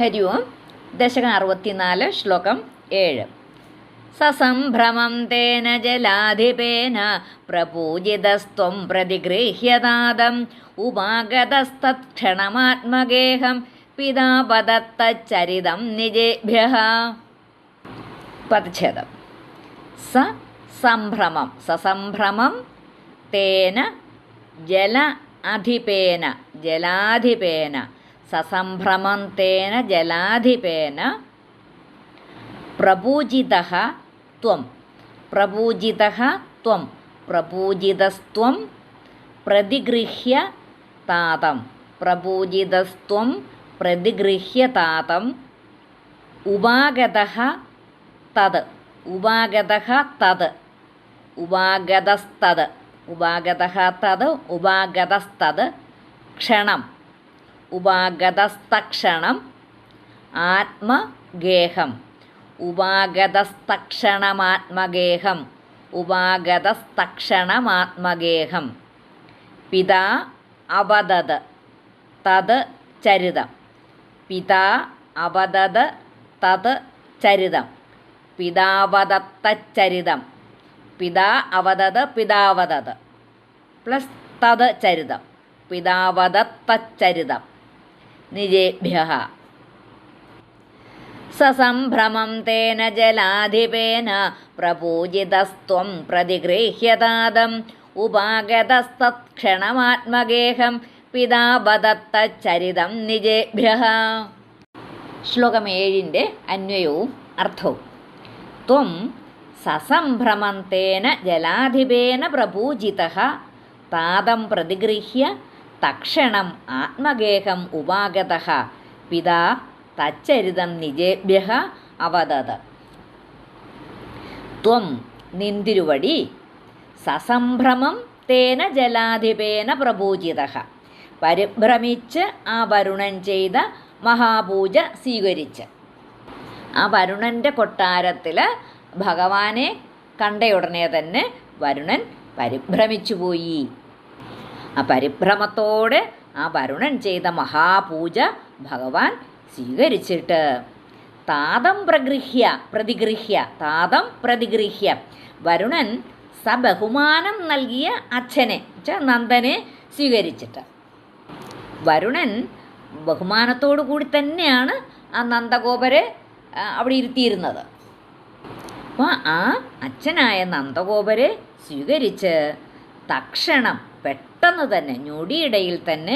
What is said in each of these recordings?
ഹരി ഓം ദശകം അറുപത്തിനാല് ശ്ലോകം ഏഴ്. സസംഭ്രമം തേന ജലാധിപേന പ്രപൂജിതസ്ത്വം പ്രതിഗൃഹ്യതാദം ഉപാഗതസ്തത്ക്ഷണമാത്മഗേഹം പിതാപദത്തച്ചരിതം നിജേഭ്യ പദച്ഛേദം. സ സംഭ്രമം. സസംഭ്രമം തേന ജല അധിപേന ജലാധിപേന സസംഭ്രമം തേന ജലാധിപേന പ്രപൂജിത ത്വം. പ്രപൂജിത ത്വം. പ്രപൂജിതസ്ത്വം പ്രതിഗൃഹ്യ താതം. പ്രപൂജിതസ്ത്വം പ്രതിഗൃഹ്യ താതം. ഉപാഗത തത്. ഉപാഗത തത്. ഉപാഗതസ്തത്. ഉപാഗത തത്. ഉപാഗതസ്തത്. ക്ഷണം. ഉപാഗതസ്തക്ഷണം ആത്മഗേഹം. ഉപാഗതസ്തക്ഷണമാത്മഗേഹം ഉപാഗതസ്തക്ഷണമാത്മഗേഹം. പിതാ അവതത് തത് ചരിതം. പിതാ അവതത് തത് ചരിതം. പിതാവദത്തച്ചരിതം പിതാ അവതത് പിതാവതത്. പ്ലസ് തത് ചരിതം. പിതാവദത്തച്ചരിതം നിജേഭ്യ സസംഭ്രമം തേന ജലാധിപേന പ്രപൂജിതസ്ത്വം പ്രതിഗൃഹ്യതാദം. ഉപാഗതസ്തത്ക്ഷണമാത്മഗേഹം പിതാപദത്തച്ചരിതം നിജേഭ്യ ശ്ലോകം ഏഴിന്റെ അന്വയവും അർത്ഥവും. ത്വം സസംഭ്രമന്തേന ജലാധിപേന പ്രപൂജിത താതം പ്രതിഗൃഹ്യ തക്ഷണം ആത്മഗേഹം ഉപാഗത. പിതാ തച്ചരിതം നിജേഭ്യ അവതത്. ത്വം നിന്തിരുവടി സസംഭ്രമം തേന ജലാധിപേന പ്രപൂജിത. പരിഭ്രമിച്ച് ആ വരുണൻ ചെയ്ത മഹാപൂജ സ്വീകരിച്ച്. ആ വരുണന്റെ കൊട്ടാരത്തിൽ ഭഗവാനെ കണ്ടയുടനെ തന്നെ വരുണൻ പരിഭ്രമിച്ചു പോയി ആ പരിഭ്രമത്തോടെ ആ വരുണൻ ചെയ്ത മഹാപൂജ ഭഗവാൻ സ്വീകരിച്ചിട്ട്. താതം പ്രഗൃഹ്യ പ്രതിഗൃഹ്യ താതം പ്രതിഗൃഹ്യ. വരുണൻ സബഹുമാനം നൽകിയ അച്ഛനെ നന്ദനെ സ്വീകരിച്ചിട്ട്. വരുണൻ ബഹുമാനത്തോടു കൂടി തന്നെയാണ് ആ നന്ദഗോപരെ ആ, അവിടെ ഇരുത്തിയിരുന്നത്. അപ്പോൾ ആ അച്ഛനായ നന്ദഗോപരെ സ്വീകരിച്ച് തക്ഷണം പെട്ടെന്ന് തന്നെ ഞൊടിയിടയിൽ തന്നെ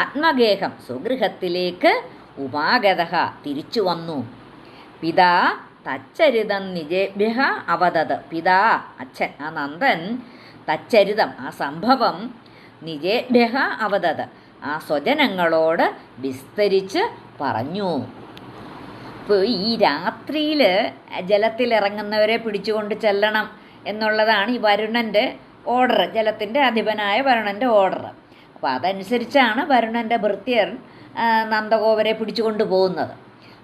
ആത്മഗേഹം സ്വഗൃഹത്തിലേക്ക് ഉപാഗത തിരിച്ചു വന്നു. പിതാ തച്ചരിതം നിജേഭ്യ അവതത്. പിതാ അച്ഛൻ ആ നന്ദൻ തച്ചരിതം ആ സംഭവം നിജേഭ്യ അവതത്. ആ സ്വജനങ്ങളോട് വിസ്തരിച്ച് പറഞ്ഞു. ഇപ്പോൾ ഈ രാത്രിയിൽ ജലത്തിലിറങ്ങുന്നവരെ പിടിച്ചുകൊണ്ട് ചെല്ലണം എന്നുള്ളതാണ് ഈ വരുണന്റെ ഓർഡർ ജലത്തിന്റെ അധിപനായ വരുണന്റെ ഓർഡർ. അപ്പോൾ അതനുസരിച്ചാണ് വരുണന്റെ ഭൃത്യർ നന്ദഗോപരെ പിടിച്ചുകൊണ്ട് പോകുന്നത്.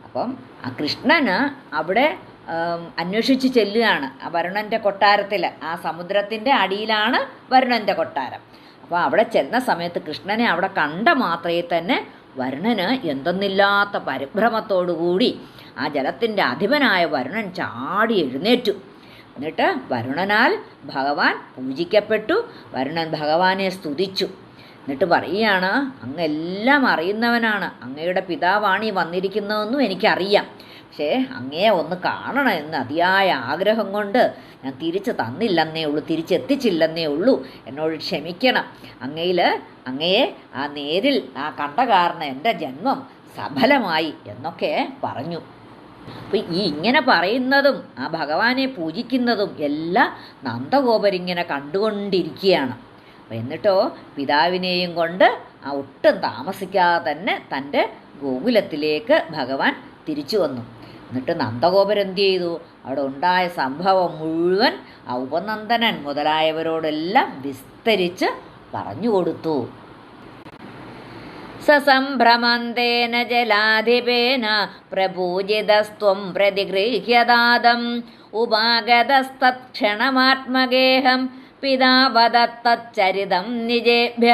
അപ്പം ആ കൃഷ്ണന് അവിടെ അന്വേഷിച്ച് ചെല്ലുകയാണ്. ആ വരുണന്റെ കൊട്ടാരത്തിൽ ആ സമുദ്രത്തിന്റെ അടിയിലാണ് വരുണന്റെ കൊട്ടാരം. അപ്പോൾ അവിടെ ചെന്ന സമയത്ത് കൃഷ്ണനെ അവിടെ കണ്ട മാത്രമേ തന്നെ വരുണന് എന്തെന്നില്ലാത്ത പരിഭ്രമത്തോടുകൂടി ആ ജലത്തിന്റെ അധിപനായ വരുണൻ ചാടി എഴുന്നേറ്റു. എന്നിട്ട് വരുണനാൽ ഭഗവാൻ പൂജിക്കപ്പെട്ടു. വരുണൻ ഭഗവാനെ സ്തുതിച്ചു. എന്നിട്ട് പറയുകയാണ് അങ്ങ് എല്ലാം അറിയുന്നവനാണ്. അങ്ങയുടെ പിതാവാണ് ഈ വന്നിരിക്കുന്നതെന്നും എനിക്കറിയാം. പക്ഷേ അങ്ങയെ ഒന്ന് കാണണം എന്ന് അതിയായ ആഗ്രഹം കൊണ്ട് ഞാൻ തിരിച്ച് തന്നില്ലെന്നേ ഉള്ളൂ തിരിച്ചെത്തിച്ചില്ലെന്നേ ഉള്ളൂ. എന്നോട് ക്ഷമിക്കണം. അങ്ങയിൽ അങ്ങയെ ആ നേരിൽ ആ കണ്ട കാരണം എന്റെ ജന്മം സഫലമായി എന്നൊക്കെ പറഞ്ഞു. അപ്പോൾ ഈ ഇങ്ങനെ പറയുന്നതും ആ ഭഗവാനെ പൂജിക്കുന്നതും എല്ലാം നന്ദഗോപരിങ്ങനെ കണ്ടുകൊണ്ടിരിക്കുകയാണ്. എന്നിട്ടോ പിതാവിനെയും കൊണ്ട് ആ ഒട്ടും താമസിക്കാതെ തന്നെ തന്റെ ഗോകുലത്തിലേക്ക് ഭഗവാൻ തിരിച്ചു വന്നു. എന്നിട്ട് നന്ദഗോപർ എന്ത് ചെയ്തു? അവിടെ ഉണ്ടായ സംഭവം മുഴുവൻ ആ ഉപനന്ദനൻ മുതലായവരോടെല്ലാം വിസ്തരിച്ച് പറഞ്ഞു കൊടുത്തു. സസംഭ്രമന്തേന ജലാധിപേന പ്രപൂജിതസ്ത്വം പ്രതിഗൃഹ്യതാദം. ഉപാഗതസ്തത്ക്ഷണമാത്മഗേഹം പിതാവതത്തച്ചരിതം നിജേഭ്യ